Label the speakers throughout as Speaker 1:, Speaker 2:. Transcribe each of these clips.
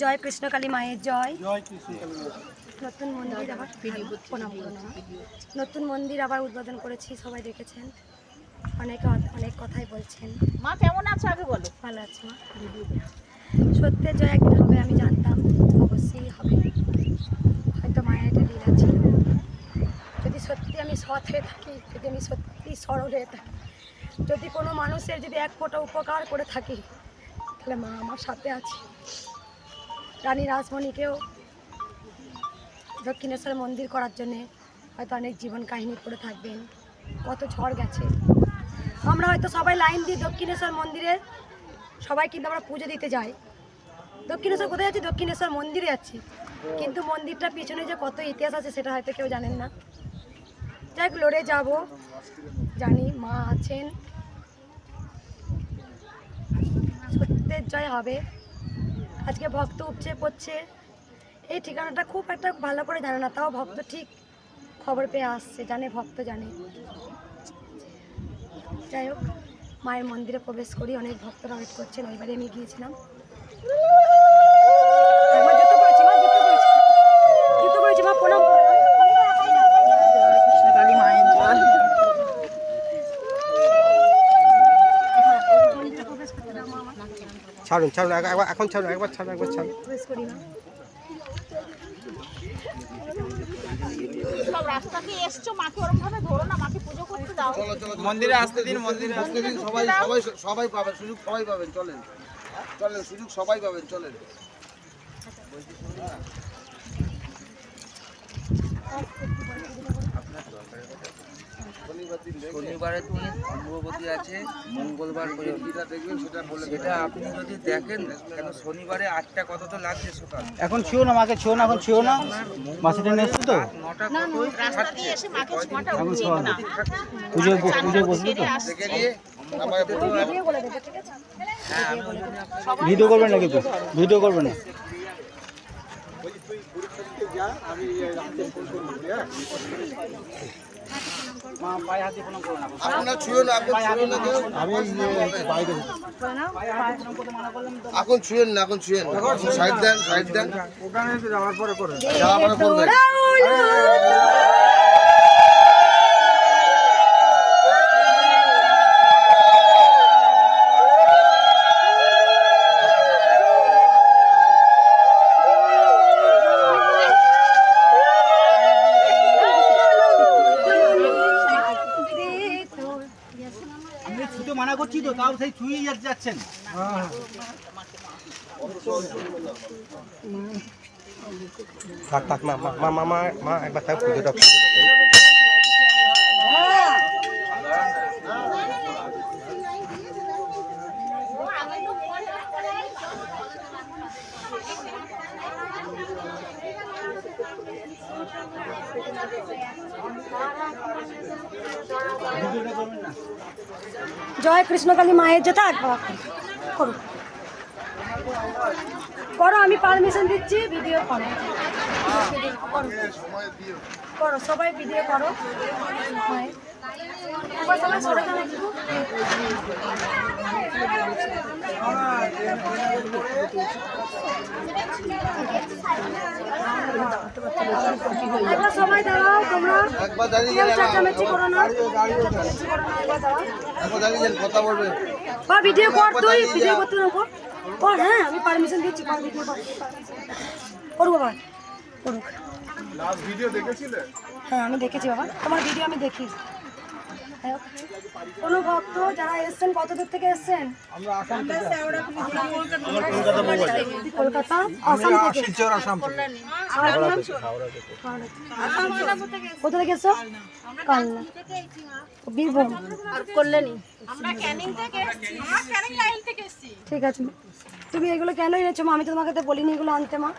Speaker 1: জয় কৃষ্ণকালী মায়ের জয়।
Speaker 2: জয়
Speaker 1: নতুন মন্দির আবার। নতুন মন্দির আবার উদ্বোধন করেছি সবাই দেখেছেন। অনেকে অনেক কথাই বলছেন।
Speaker 3: মা কেমন আছো আগে বলো?
Speaker 1: ভালো আছে মা। সত্যের জয় একদিন হবে আমি জানতাম অবশ্যই হবে। হয়তো মায়ের একটা লীলা ছিল। যদি সত্যি আমি সৎ হয়ে থাকি যদি আমি সত্যি সরল হয়ে থাকি যদি কোনো মানুষের যদি এক ফোঁটা উপকার করে থাকি তাহলে মা আমার সাথে আছে। রানী রাসমণিকেও দক্ষিণেশ্বর মন্দির করার জন্যে হয়তো অনেক জীবন কাহিনী করে থাকবেন। কত ঝড় গেছে। আমরা হয়তো সবাই লাইন দিই দক্ষিণেশ্বর মন্দিরে সবাই কিন্তু আমরা পুজো দিতে যাই। দক্ষিণেশ্বর কোথায় যাচ্ছি? দক্ষিণেশ্বর মন্দিরে যাচ্ছি। কিন্তু মন্দিরটার পিছনে যে কত ইতিহাস আছে সেটা হয়তো কেউ জানেন না। যাই হোক, লড়ে যাব। জানি মা আছেন। সত্যের জয় হবে। আজকে ভক্ত উপচে পড়ছে। এই ঠিকানাটা খুব একটা ভালো করে জানে না, তাও ভক্ত ঠিক খবর পেয়ে আসছে, জানে, ভক্ত জানে। যাই হোক, মায়ের মন্দিরে প্রবেশ করি, অনেক ভক্তরা ওয়েট করছেন, ওইবারে আমি গিয়েছিলাম।
Speaker 2: ছাড়ুন ছাড়ুন এক- একবার এখন ছাড়ুন একবার ছাড়ুন একবার ছাড়ুন।
Speaker 4: মন্দিরে আসতে দিন মন্দিরে আসতে দিন সবাই সবাই সবাই পাবেন সুযোগ সবাই পাবেন চলেন। চলেন সুযোগ সবাই পাবেন চলেন।
Speaker 5: শনিবারের দিন অম্বুবতী আছে মঙ্গলবার করে
Speaker 4: দেখবেন সেটা বলে
Speaker 5: সেটা আপনি যদি দেখেন কেন শনিবারে আটটা কত তো লাগছে সকাল?
Speaker 2: এখন ছিও না মাকে ছিও না এখন ছিও না। মাসি এসছো তো?
Speaker 3: না
Speaker 2: পুজো বসবে তো?
Speaker 1: ভিডিও
Speaker 2: ভিডিও করবেন না কিন্তু ভিডিও করবেন না।
Speaker 4: ছুঁয়ে ছুঁয়ে আমি এখন ছুঁয়েন না এখন ছুঁয়েন। সাইড দেন সাইড দেন। ওখানে যাওয়ার পরে করে যাওয়ার পরে করবেন
Speaker 2: আমি ছুটে মানা করছি তো তাও সেই ছুঁয়ে যাচ্ছেন। থাক থাক মা মা মা মা মা একবার থাক পুজোটা
Speaker 1: জয় কৃষ্ণকালী মায়ের যেটা একবার করো করো, আমি পারমিশন দিচ্ছি ভিডিও করো করো। সবাই ভিডিও করো। একবার সবাই সরে যান একটু। একবার সবাই দাঁড়াও তোমরা
Speaker 4: একবার দাঁড়িয়ে
Speaker 1: কেউ করো না চেঁচামেচি করো না, একবার
Speaker 4: দাঁড়িয়ে কথা বলবেন
Speaker 1: বা ভিডিও কর তুই ভিডিও করতে নেব। কর হ্যাঁ আমি পারমিশন দিচ্ছি কর ভিডিও কর। করব বাবা করুক। হ্যাঁ আমি দেখেছি বাবা। তোমার ভিডিও আমি দেখি কোনো ভক্ত যারা এসছেন কত দূর থেকে এসছেন? কলকাতা আসাম থেকে। কোথা থেকে এসছো? কালনা। বীরভূম। কল্যাণী।
Speaker 3: আমরা ক্যানিং থেকে এসেছি। আমরা ক্যানিং লাইন থেকে এসেছি।
Speaker 1: ঠিক আছে। তুমি এগুলো কেন এনেছো মা? আমি তো তোমাকে তো বলিনি এগুলো আনতে মা।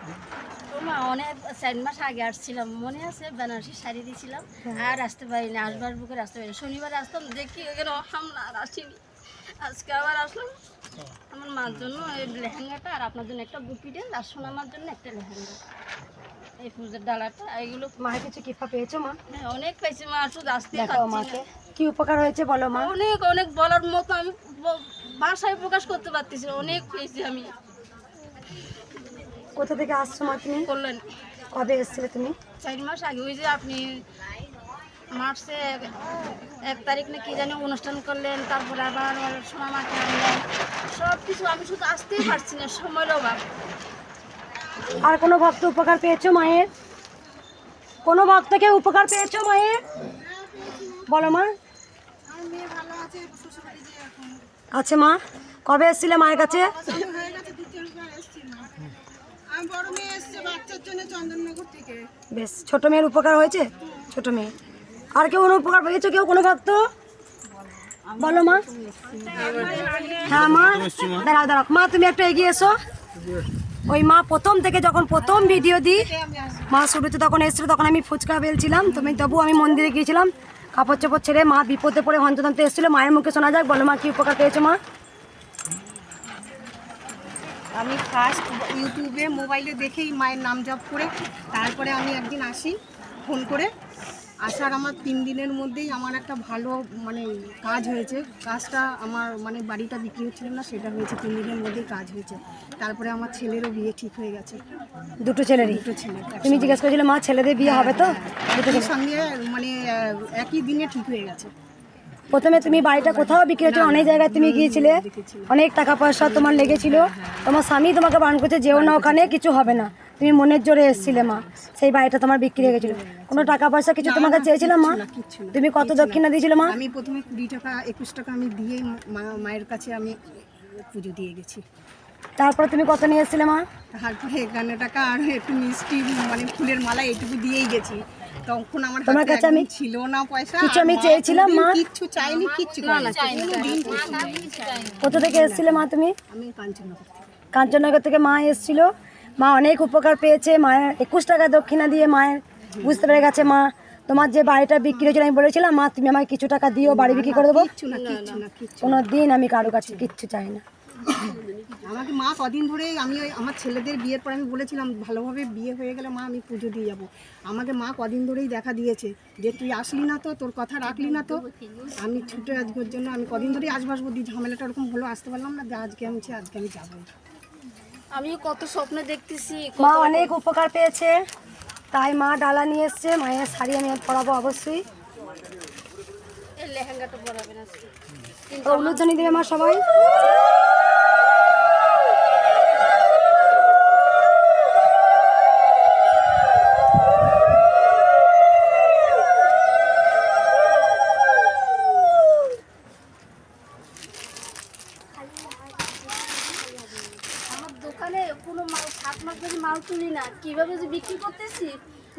Speaker 6: মা অনেক চার মাস আগে আসছিলাম মনে আছে? বেনারসি শাড়ি দিয়েছিলাম আর আসতে পারিনি আসবার বুকে আসতে পারিনি। শনিবার আসতাম দেখি এখানে হামলা আর আসিনি। আজকে আবার আসলাম। আমার মার জন্য এই লেহেঙ্গাটা আর আপনার জন্য একটা বুকিটেল আর সোনামার জন্য একটা লেহেঙ্গা। এই পুজোর ডালাটা এগুলো
Speaker 1: মায়ের কিছু কিফা পেয়েছ মা?
Speaker 6: হ্যাঁ, অনেক পাইছি মা শুধু আসতে
Speaker 1: মাকে কি উপকার হয়েছে বলো মা?
Speaker 6: অনেক অনেক বলার মতো আমি ভাষায় প্রকাশ করতে পারতেছি অনেক পেয়েছি আমি।
Speaker 1: কোথা থেকে আসছো মা তুমি?
Speaker 6: করলেন
Speaker 1: কবে এসেছিলে তুমি?
Speaker 6: চার মাস আগে ওই যে আপনি মার্চে এক- তারিখ না কি জানি অনুষ্ঠান করলেন তারপরে আবার সোনা মাকে আনলেন। সব কিছু আমি শুধু আসতেই পারছি না সময়ের অভাব।
Speaker 1: আর কোনো ভক্ত উপকার পেয়েছ মায়ের? কোনো ভক্তকে উপকার পেয়েছ মায়ের? বলো মা। আছে মা কবে এসেছিলে মায়ের কাছে?
Speaker 3: বড় মেয়ে বাচ্চার জন্য চন্দননগর থেকে।
Speaker 1: বেশ, ছোট মেয়ের উপকার হয়েছে? ছোট মেয়ে। আর কেউ কোনো উপকার পেয়েছ? কেউ কোনো ভক্ত? বলো মা। হ্যাঁ মা। দাঁড়াও দাঁড়াও। মা, তুমি একটু এগিয়ে এসো। ওই মা প্রথম থেকে যখন প্রথম ভিডিও দিই, মা শুরুতে তখন এসেছিল, তখন আমি ফুচকা বেলছিলাম। তুমি তবু আমি মন্দিরে গিয়েছিলাম। কাপড় চাপড় ছেড়ে মা বিপদে পড়ে হন্তদন্তে এসেছিল। মায়ের মুখে শোনা যাক, বলো মা কি উপকার পেয়েছ মা?
Speaker 7: আমি ফার্স্ট ইউটিউবে মোবাইলে দেখেই মায়ের নাম জপ করে তারপরে আমি একদিন আসি ফোন করে আসার আমার তিন দিনের মধ্যেই আমার একটা ভালো মানে কাজ হয়েছে কাজটা আমার মানে বাড়িটা বিক্রি হচ্ছিল না সেটা হয়েছে তিন দিনের মধ্যেই কাজ হয়েছে তারপরে আমার ছেলেরও বিয়ে ঠিক হয়ে গেছে
Speaker 1: দুটো ছেলেরই
Speaker 7: দুটো ছেলে
Speaker 1: তুমি জিজ্ঞেস করেছিলে মা ছেলেদের বিয়ে হবে তো দুটো
Speaker 7: সঙ্গে মানে একই দিনে ঠিক হয়ে গেছে
Speaker 1: প্রথমে তুমি বাড়িটা কোথাও বিক্রি হচ্ছে অনেক জায়গায় তুমি গিয়েছিলে। অনেক টাকা পয়সা তোমার লেগেছিল। তোমার স্বামী তোমাকে বারণ করছে যেও না ওখানে কিছু হবে না। তুমি মনের জোরে এসেছিলে মা। সেই বাড়িটা তোমার বিক্রি হয়ে গেছিল। কোনো টাকা পয়সা কিছু তোমাকে চেয়েছিল মা? তুমি কত দক্ষিণা দিয়েছিল মা?
Speaker 7: আমি প্রথমে কুড়ি টাকা একুশ টাকা আমি দিয়ে মায়ের কাছে আমি পুজো দিয়ে গেছি।
Speaker 1: তারপরে তুমি কত নিয়ে এসেছিলে মা?
Speaker 7: তারপরে একান্ন টাকা আর একটু মিষ্টি মানে ফুলের মালা এটুকু দিয়েই গেছি। তখন আমার
Speaker 1: তোমার কাছে আমি-
Speaker 7: ছিল না পয়সা
Speaker 1: কিছু আমি চেয়েছিলাম, মা?
Speaker 7: কিচ্ছু চাইনি কিচ্ছু।
Speaker 1: কোথা থেকে এসেছিলে মা তুমি?
Speaker 7: আমি কাঞ্চননগর থেকে।
Speaker 1: কাঞ্চননগর থেকে মা এসেছিল। মা অনেক উপকার পেয়েছে। মায়ের একুশ টাকা দক্ষিণা দিয়ে মায়ের বুঝতে পেরে গেছে মা তোমার যে বাড়িটা বিক্রি হয়েছিল আমি বলেছিলাম মা তুমি আমাকে কিছু টাকা দিও বাড়ি বিক্রি করে দেবো। কোনো দিন আমি কারও কাছে কিচ্ছু চাই না।
Speaker 7: আমাকে মা কদিন ধরে আমি ওই আমার ছেলেদের বিয়ের পর আমি বলেছিলাম ভালোভাবে বিয়ে হয়ে গেলে মা আমি পুজো দিয়ে যাব। আমাকে মা কদিন ধরেই দেখা দিয়েছে যে তুই আসলি না তো তোর কথা রাখলি না তো। আমি ছুটে আজকের জন্য আমি কদিন ধরেই আসবাস দিই ঝামেলাটা ওরকম হলো আসতে পারলাম না। যে আজকে আমি আজকে আমি যাব।
Speaker 6: আমি কত স্বপ্ন দেখতেছি
Speaker 1: মা অনেক উপকার পেয়েছে। তাই মা ডালা নিয়ে এসছে মায়ের শাড়ি আমি পরাবো অবশ্যই।
Speaker 6: এই লেহেঙ্গাটা পরাবেন আজকে।
Speaker 1: তো উলুধ্বনি দেবে আমার সবাই।
Speaker 6: দোকানে কোনো মাল, সাত মাস মাল তুলি না। কীভাবে যে বিক্রি করতেছি,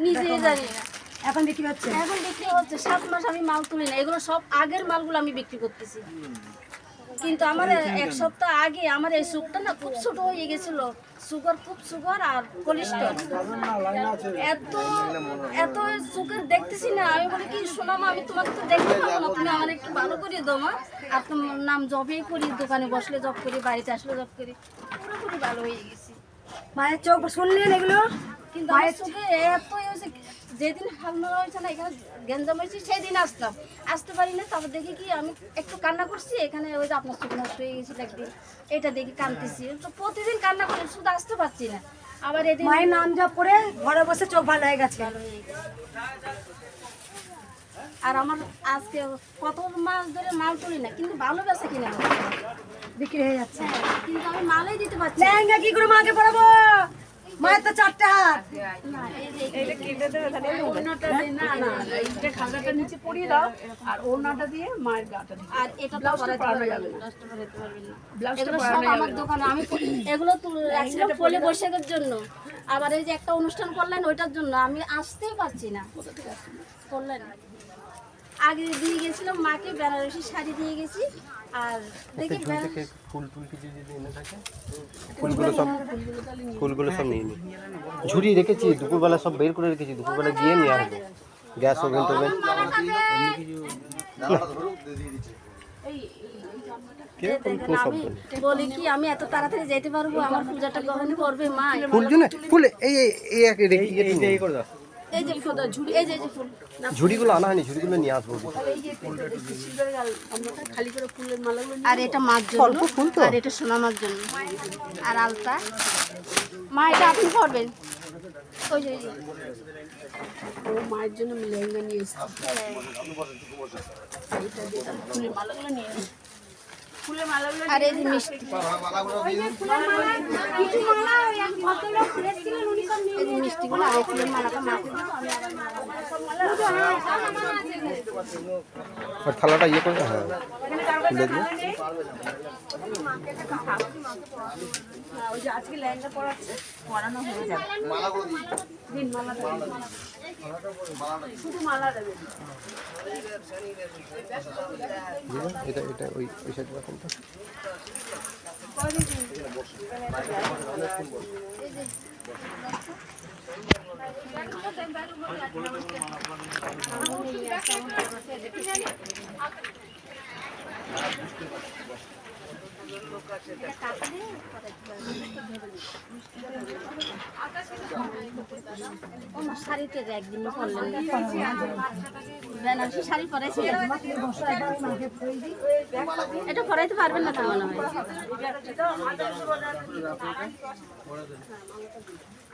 Speaker 6: নিজেই জানি না।
Speaker 1: এখন বিক্রি হচ্ছে?
Speaker 6: এখন বিক্রি হচ্ছে সাত মাস আমি মাল তুলি না। এগুলো সব আগের মালগুলো আমি বিক্রি করতেছি। কিন্তু আমার এক সপ্তাহ আগে আমার এই সুপটা না খুব ছোট হয়ে গেছিল। সুগার খুব সুগার আর কোলেস্ট্রল এত এত সুগার দেখতেছি না। আমি বলি কি শোনা মা আমি তোমাকে তো দেখতে পাবো না। তুমি আমার একটু ভালো করে দাও মা। আর তোমার নাম জবেই করি দোকানে বসলে জব করি বাড়িতে আসলে জব করি। পুরোপুরি ভালো হয়ে গেছি।
Speaker 1: মায়ের চোখ শুনলেন এগুলো?
Speaker 6: কিন্তু আমার চোখে এত হয়েছে যেদিন হামলা হয়েছে না এখানে গেঞ্জাম হয়েছে সেদিন আসলাম। আসতে পারি না তারপর দেখি কি আমি একটু কান্না করছি এখানে ওই যে আপনার চোখ নষ্ট হয়ে গেছিল একদিন এটা দেখি কাঁদতেছি। তো প্রতিদিন কান্না করি শুধু আসতে পারছি না। আবার এদিন
Speaker 1: মায়ের নাম জপ করে ঘরে বসে চোখ ভালো হয়ে গেছে।
Speaker 6: আর আমার আজকে কত মাস ধরে মাল তুলি না কিন্তু ভালো বেচা কিনা
Speaker 1: বিক্রি হয়ে যাচ্ছে।
Speaker 6: কিন্তু আমি মালই দিতে পারছি
Speaker 1: লেহেঙ্গা কি করে মাকে পরাবো মায়ের তো চারটে হাত।
Speaker 6: না, আর না। এগুলো সব আমার দোকানে আমি এগুলো তো রাখছিলাম পলে বৈশাখের জন্য। আবার এই যে একটা অনুষ্ঠান করলেন ওইটার জন্য। আমি আসতেই পারছি না। করলেন? আগে দিয়ে গেছিলাম মাকে বেনারসি শাড়ি দিয়ে গেছি। আর দেখি বেনারসি
Speaker 2: ফুল টুল কিছু যদি এনে থাকে ফুলগুলো সব ফুলগুলো সব নিয়ে নি ঝুড়ি রেখেছি দুপুরবেলা সব বের করে রেখেছি দুপুরবেলা গিয়ে নিয়ে আসব গ্যাস ওভেন টোভেন নেই
Speaker 6: বলি কি আমি এত তাড়াতাড়ি যেতে পারব আমার পূজাটা কখন করবে মা
Speaker 2: ফুল জন্য ফুল এই এই এই করে দাও
Speaker 6: এই যে ফুল ঝুড়ি এই যে ফুল।
Speaker 2: ঝুড়িগুলো আনা হয়নি ঝুড়িগুলো নিয়ে আসব।
Speaker 6: আর এটা মার জন্য। ফুল তো। আর এটা সোনা মার জন্য। আর আলতা। মা এটা আপনি করবেন ওই যে
Speaker 8: ও মায়ের জন্য লেহেঙ্গা নিয়ে এসেছি।
Speaker 6: আর এই যে মিষ্টি। এই যে মিষ্টিগুলো আর ফুলের মালাটা মাকে মালা।
Speaker 2: আর থালাটা ইয়ে করে। হ্যাঁ। খুলে দিয়ে
Speaker 4: মালাগুলো দিন
Speaker 2: দিয়ে এটা এটা ওই ওই সাইডে রাখুন তো
Speaker 6: ও মা শাড়িতে একদিন বেনারসি শাড়ি পরাইছি এটা পরাইতে পারবেন না তো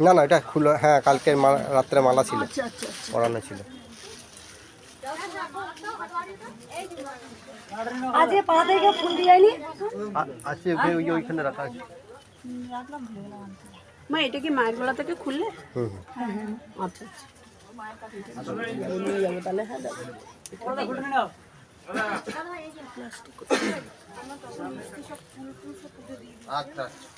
Speaker 2: না না এটা খুলে হ্যাঁ কালকে মালা রাত্রে মালা ছিল
Speaker 8: আচ্ছা আচ্ছা আচ্ছা।
Speaker 2: পরানো ছিল।
Speaker 1: আজ এ পাড়া থেকে ফুল দিয়ে যায়নি
Speaker 2: আ- ওই ওই- ওইখানে রাখা আছে।
Speaker 8: মা এটা কি মায়ের গলা থেকে খুললে?
Speaker 2: হুম হুম।
Speaker 8: আচ্ছা আচ্ছা তাহলে হ্যাঁ।
Speaker 4: আচ্ছা আচ্ছা। হয় না,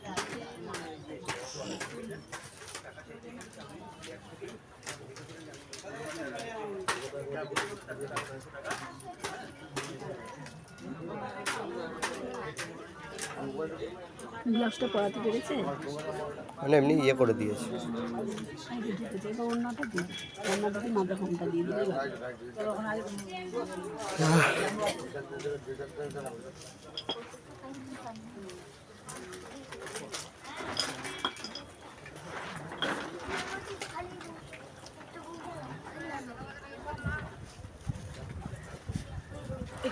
Speaker 8: ব্লাউজটা পরাতে পেরেছে?
Speaker 2: মানে এমনি ইয়ে করে দিয়েছে।
Speaker 8: দিয়ে দিই অন্যটাতে মাথা ঘণ্টা দিয়ে দিলে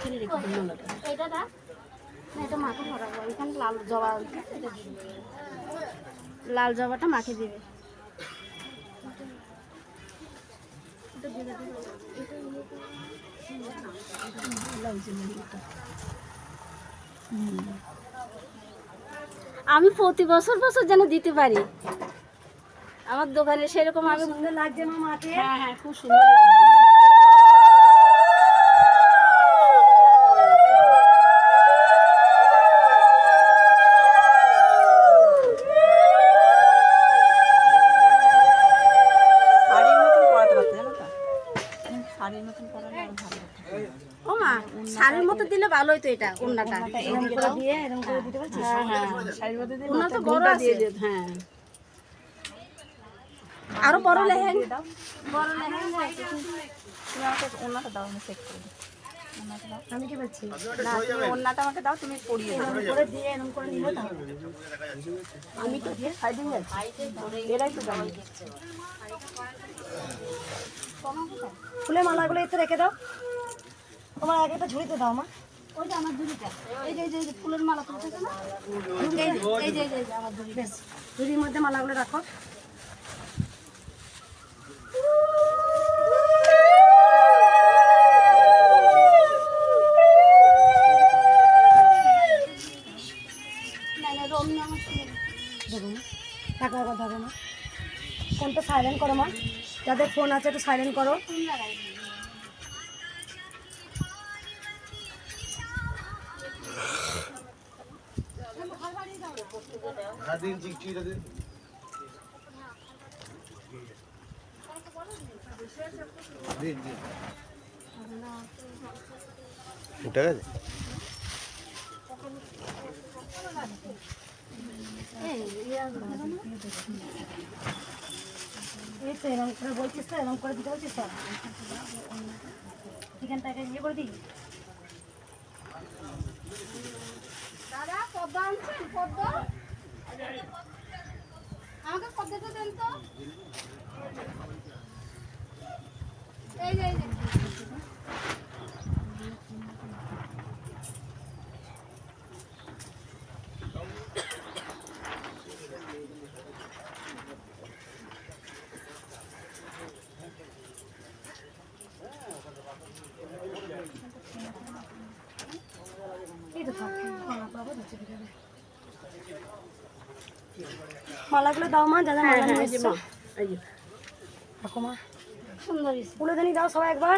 Speaker 8: এখানে রেখে দিন
Speaker 6: এটা না না, এটা মাকে এখানে লাল জবা লাল জবাটা মাকে দিবে। আমি প্রতি বছর বছর যেন দিতে পারি। আমার দোকানে সেরকম আমি
Speaker 1: লাগছে মা মাকে?
Speaker 8: হ্যাঁ হ্যাঁ খুব সুন্দর শাড়ির
Speaker 6: মতো দিলে ভালো হতো এটা ওন্নাটা
Speaker 1: এরকম করে দিয়ে এরকম করে দিতে পারছিস?
Speaker 8: হ্যাঁ হ্যাঁ। শাড়ির মধ্যে দিয়ে
Speaker 6: ওনা তো বড় আছে।
Speaker 8: হ্যাঁ।
Speaker 6: আরও বড় লেহেঙ্গা? বড় লেহেঙ্গা
Speaker 8: তুমি আমাকে দাও আমি চেক করে
Speaker 1: আমি কি বলছি?
Speaker 8: না তুমি ওনাটা আমাকে দাও তুমি পরিয়ে
Speaker 1: করে দিয়ে এরকম করে নিলে তো
Speaker 8: আমি তো সাইডে যাচ্ছি এরাই তো দাও।
Speaker 1: ফুলের মালাগুলো এতে রেখে দাও। তোমার এক একটা ঝুড়িতে দাও মা।
Speaker 6: ওই যে আমার ঝুড়িটা এই যে এই যে ফুলের মালা তুলতেছে না? এই যে এই যে আমার ঝুড়ি।
Speaker 1: বেশ ঝুড়ির মধ্যে মালাগুলো রাখো।
Speaker 6: না না রমনি আমার শুনে
Speaker 1: না টাকা কথা হবে না ফোনটা সাইলেন্ট করো মা। যাদের ফোন আছে একটু সাইলেন্ট করো।
Speaker 2: ঠিক আছে
Speaker 1: এই তো এরকম করে বলছিস তো এরকম করে দিতে বলছিস তো চিকেনটাকে ইয়ে করে দিই
Speaker 6: দাদা, পদ্মা আনছেন? পদ্মা? আমাকে পদ্মাটা দেন তো এই যে এই যে
Speaker 1: এই তো থাক মালা পাবো নিচে দিয়ে দেবে। মালাগুলো দাও মা দাদা মালা নিয়ে এসছো।
Speaker 6: সুন্দর
Speaker 1: দাও সবাই একবার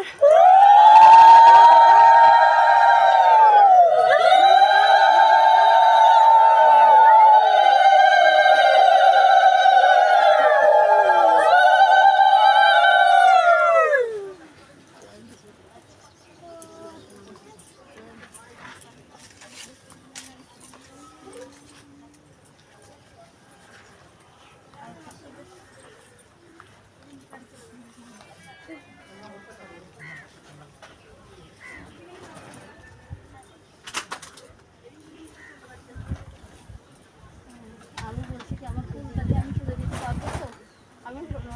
Speaker 6: আমি বলছি কি আমার ফুলটা দিয়ে আমি তুলে দিতে পারব তো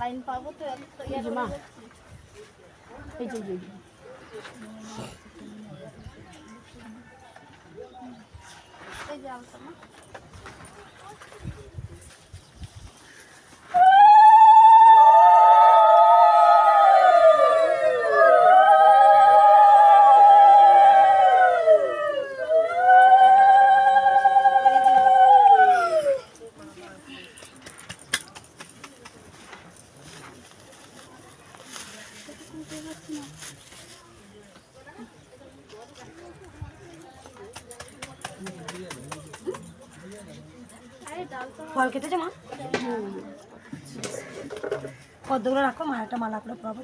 Speaker 6: লাইন পাবো তো।
Speaker 8: এই যে এই যে।
Speaker 6: এই যে
Speaker 1: ফল খেতেছে মা? পদ্মগুলো রাখো মা একটা মালা করে পাবো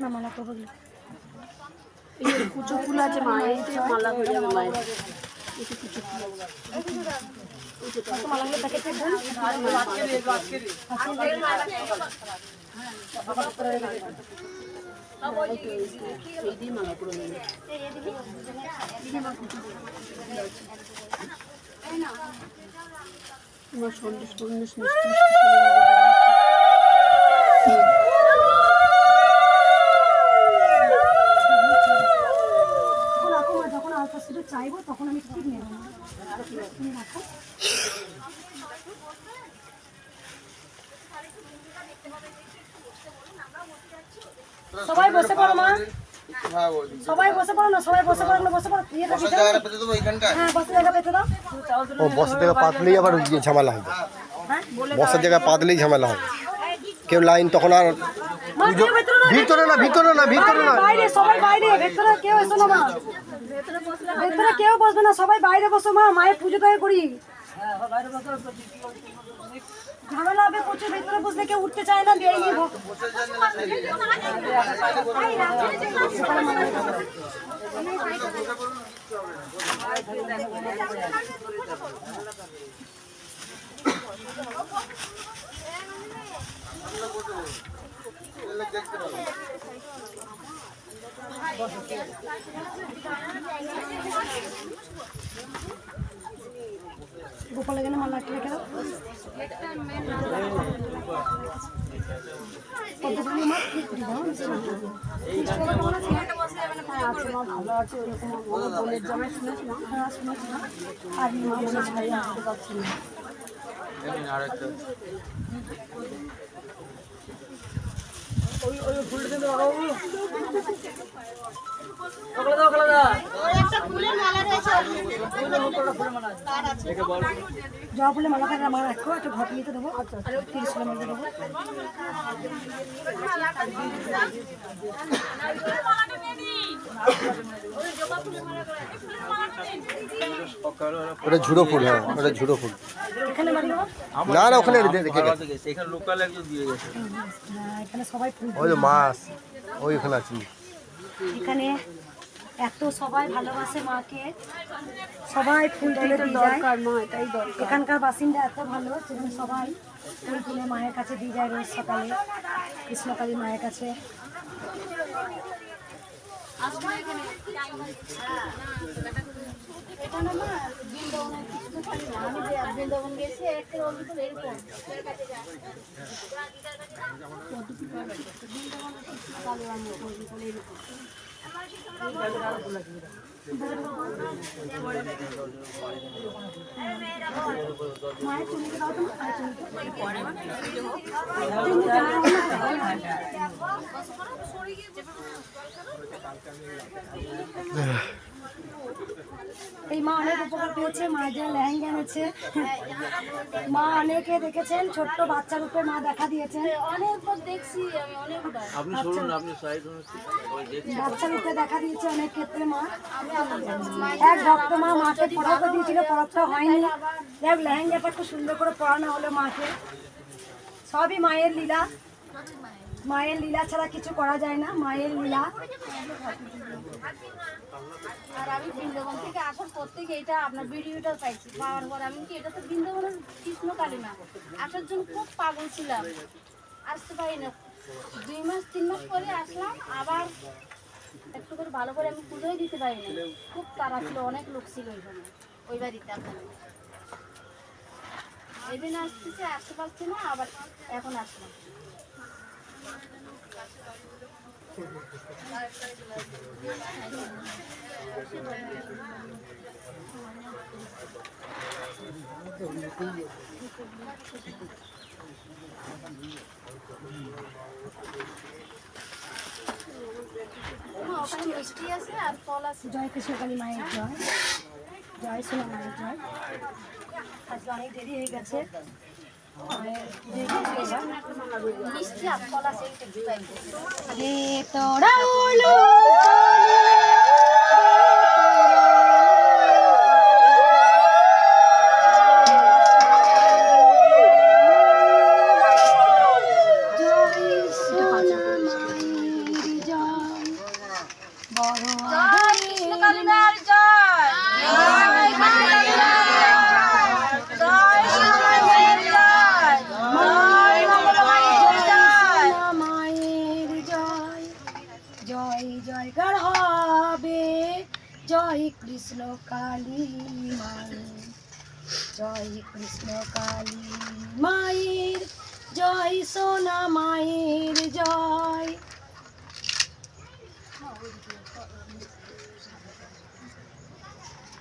Speaker 1: না মালা করব
Speaker 8: কুচো ফুল আছে মা এই মালা
Speaker 1: মালাগুলো প্যাকেট দেন
Speaker 8: এই দিয়ে মালা করে নেবে তোমার সন্দেশ সন্দেশ মিষ্টি মিষ্টি
Speaker 1: যখন রাখো মা যখন আলতা শুধু চাইব তখন আমি ঠিক নেব না তুমি রাখো সবাই বসে পড়ো মা
Speaker 4: হ্যাঁ বৌদি
Speaker 1: সবাই বসে পড়ো না সবাই বসে পড়ো না বসে পড়ো। হ্যাঁ বসে জায়গা পেতে দাও।
Speaker 2: ও বসার জায়গা পাতলেই আবার ঝামেলা হবে। বসার জায়গা পাতলেই ঝামেলা হবে। কেউ লাইন তখন আর
Speaker 1: ভেতরে না,
Speaker 2: ভিতরে না ভিতরে না
Speaker 1: বাইরে সবাই বাইরে ভেতরে কেউ এসো না মা। ভেতরে কেউ বসবে না সবাই বাইরে বসো মা মায়ের পুজো তাই করি। ঝামেলা হবে প্রচুর ভেতরে বসলে কেউ উঠতে চায় না দিয়ে নিয়ে ভোগ- গোপাল এখানে মালা একটা রেখে দাও দাও
Speaker 8: ভালো আছে ওরকম বোনের জামাই
Speaker 1: পারছি না
Speaker 3: একটা ফুলের মালা রয়েছে
Speaker 1: জবা ফুলে মালা থাকে আমার রাখো একটা ঘট নিতে দেবো তিরিশ ফুলের মালা দেবো
Speaker 2: ওটা ঝুড়ো ফুল হ্যাঁ ওটা ঝুড়ো ফুল। না না ওখানে রেখে গেছে
Speaker 5: এখানে লোকাল একজন দিয়ে গেছে
Speaker 1: হ্যাঁ, এখানে সবাই ফুল
Speaker 2: ওই মাছ ওই ওখানে আছে।
Speaker 1: এখানে এত সবাই ভালোবাসে মাকে। সবাই ফুল তুলে যায়।
Speaker 6: মা এটাই দরকার।
Speaker 1: এখানকার বাসিন্দা এত ভালো যেখানে সবাই ফুল তুলে মায়ের কাছে দিয়ে যায় রোজ সকালে কৃষ্ণকালী মায়ের কাছে।
Speaker 6: বৃন্দাবন গেছি একটা অল্প এরকম বৃন্দাবনের কৃষ্ণকালী আমি বলে এরকম
Speaker 1: মায়ের চুলিকে দাও তো মায়ের চুলিকে এই মা অনেক উপকার পেয়েছে মা যে লেহেঙ্গা এনেছে। মা অনেকে দেখেছেন ছোট্ট বাচ্চা রূপে মা দেখা দিয়েছেন।
Speaker 6: অনেকবার দেখছি আমি অনেকবার
Speaker 5: আপনি শুনুন আপনি সাইড
Speaker 1: বাচ্চা রূপে দেখা দিয়েছে অনেক ক্ষেত্রে মা। এক ভক্ত মা মাকে পড়াতে দিয়েছিল পড়াতে হয়নি। দেখ লেহেঙ্গাটা খুব সুন্দর করে পড়ানো হলো মাকে। সবই মায়ের লীলা। মায়ের লীলা ছাড়া কিছু করা যায় না, মায়ের লীলা।
Speaker 6: আর আমি বৃন্দাবন থেকে আসার পর থেকে এটা আপনার ভিডিওটা পাইছি, পাওয়ার পর আমি কি এটা তো বৃন্দাবনের কৃষ্ণ কালিমা আসার জন্য খুব পাগল ছিলাম, আসতে পারি না দুই মাস, তিন মাস পরে আসলাম, আবার একটু করে ভালো করে আমি পুজোই দিতে পারি না খুব তাড়া ছিল, অনেক লোক ছিল ওইখানে, ওই বাড়িতে আপনার। এদিন আসতেছে, আসতে পারছি না, আবার এখন আসলাম।
Speaker 1: জয় কৃষ্ণকালী মায়ের জয়। জয় সোনা মায়ের জয়। আজকে অনেক দেরি হয়ে গেছে। তোরা